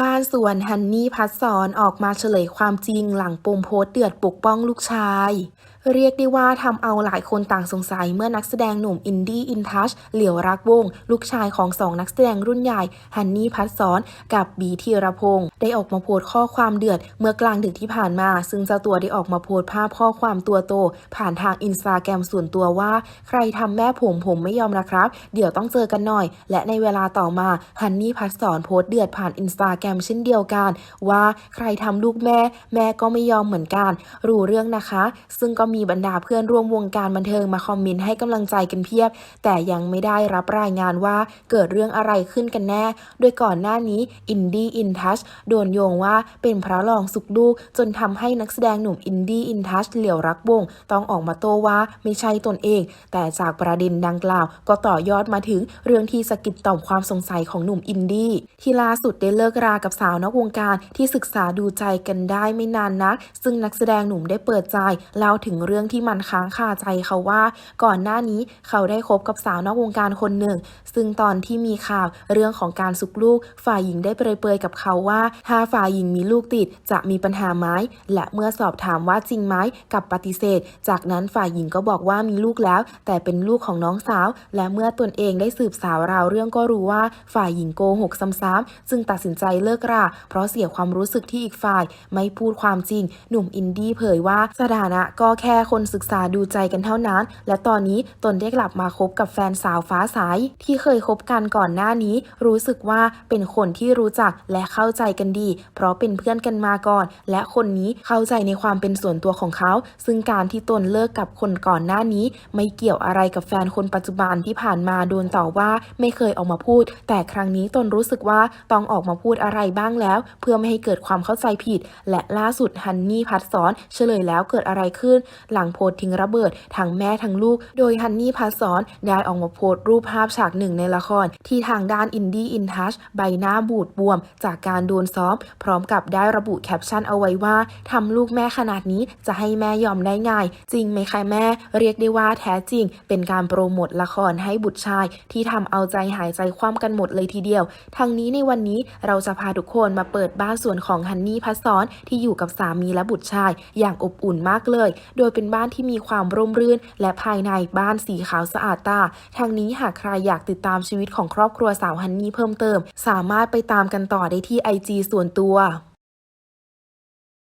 บ้านสวนฮันนี่พัดสอนออกมาเฉลยความจริงหลังปมโพสเดือดปกป้องลูกชาย เรียกได้ว่าทำเอาหลายคนต่างสงสัยเมื่อนักแสดงหนุ่มอินดี้อินทัชเหลียวรักวง ลูกชายของสองนักแสดงรุ่นใหญ่ฮันนี่พัดสอนกับบีธีรพงศ์ได้ออกมาโพสต์ข้อความเดือดเมื่อกลางดึกที่ผ่านมา ซึ่งเจ้าตัวได้ออกมาโพสต์ภาพข้อความตัวโต ผ่านทางอินสตาแกรมส่วนตัวว่า ใครทำแม่ผมผมไม่ยอมนะครับ เดี๋ยวต้องเจอกันหน่อย และในเวลาต่อมาฮันนี่พัดสอนโพสต์เดือดผ่านอินสตาแกรมเช่นเดียวกัน ว่าใครทำลูกแม่ แม่ก็ไม่ยอมเหมือนกัน รู้เรื่องนะคะ ซึ่งก็มีบรรดาเพื่อนร่วมวงการบันเทิงมาคอมเมนต์ให้กำลังใจกันเพียบ แต่ยังไม่ได้รับรายงานว่าเกิดเรื่องอะไรขึ้นกันแน่ โดยก่อนหน้านี้อินดี้อินทัชโดนโยงว่าเป็นพระรองสุกลูก จนทำให้นักแสดงหนุ่มอินดี้อินทัชเหลียวรักวงต้องออกมาโต้ว่าไม่ใช่ตนเอง แต่จากประเด็นดังกล่าว ก็ต่อยอดมาถึงเรื่องที่สะกิดต่อมความสงสัยของหนุ่มอินดี้ที่ล่าสุดได้เลิกรากับสาวนอกวงการที่ศึกษาดูใจกันได้ไม่นานนัก ซึ่งนักแสดงหนุ่มได้เปิดใจเล่าถึงเรื่องที่มันค้างคาใจเขาว่าก่อนหน้านี้เขาได้คบกับสาวนอกวงการคนหนึ่ง ซึ่งตอนที่มีข่าวเรื่องของการสุกลูก ฝ่ายหญิงได้เปรยๆกับเขาว่า ถ้าฝ่ายหญิงมีลูกติดจะมีปัญหาไหมและเมื่อสอบถามว่าจริงไหมกับปฏิเสธ จากนั้นฝ่ายหญิงก็บอกว่ามีลูกแล้ว แต่เป็นลูกของน้องสาว และเมื่อตนเองได้สืบสาวราวเรื่องก็รู้ว่าฝ่ายหญิงโกหกซ้ำๆจึงตัดสินใจเลิกราเพราะเสียความรู้สึกที่อีกฝ่าย ไม่พูดความจริง หนุ่มอินดี้เผยว่าสถานะก็แค่คนศึกษาดูใจกันเท่านั้น และตอนนี้ตนได้กลับมาคบกับแฟนสาวฟ้าใสที่เคยคบกันก่อนหน้านี้ รู้สึกว่าเป็นคนที่รู้จักและเข้าใจกันดี เพราะเป็นเพื่อนกันมาก่อน และคนนี้เข้าใจในความเป็นส่วนตัวของเขา ซึ่งการที่ตนเลิกกับคนก่อนหน้านี้ ไม่เกี่ยวอะไรกับแฟนคนปัจจุบันที่ผ่านมาโดนต่อว่าไม่เคยออกมาพูด แต่ครั้งนี้ตนรู้สึกว่าต้องออกมาพูดอะไรบ้างแล้ว เพื่อไม่ให้เกิดความเข้าใจผิด และล่าสุดฮันนี่พัดสอนเฉลยแล้วเกิดอะไรขึ้นหลังโพสทิ้งระเบิดทั้งแม่ทั้งลูก โดยฮันนี่พัดสอนได้ออกมาโพสรูปภาพฉากหนึ่งในละคร ที่ทางด้านอินดี้อินทัชใบหน้าบูดบวม จากการโดนซ้อม พร้อมกับได้ระบุแคปชั่นเอาไว้ว่าทำลูกแม่ขนาดนี้จะให้แม่ยอมได้ง่าย จริงไหมคะแม่ เรียกได้ว่าแท้จริง เป็นการโปรโมทละครให้บุตรชาย ที่ทำเอาใจหายใจคว่ำกันหมดเลยทีเดียวทางนี้ในวันนี้เราจะพาทุกคนมาเปิดบ้านส่วนของฮันนี่พัดสอนที่อยู่กับสามีและบุตรชาย อย่างอบอุ่นมากเลย โดยเป็นบ้านที่มีความร่มรื่น และภายในบ้านสีขาวสะอาดตา ทางนี้หากใครอยากติดตามชีวิตของครอบครัวสาวฮันนี่เพิ่มเติม สามารถไปตามกันต่อได้ที่ไอจีส่วนตัว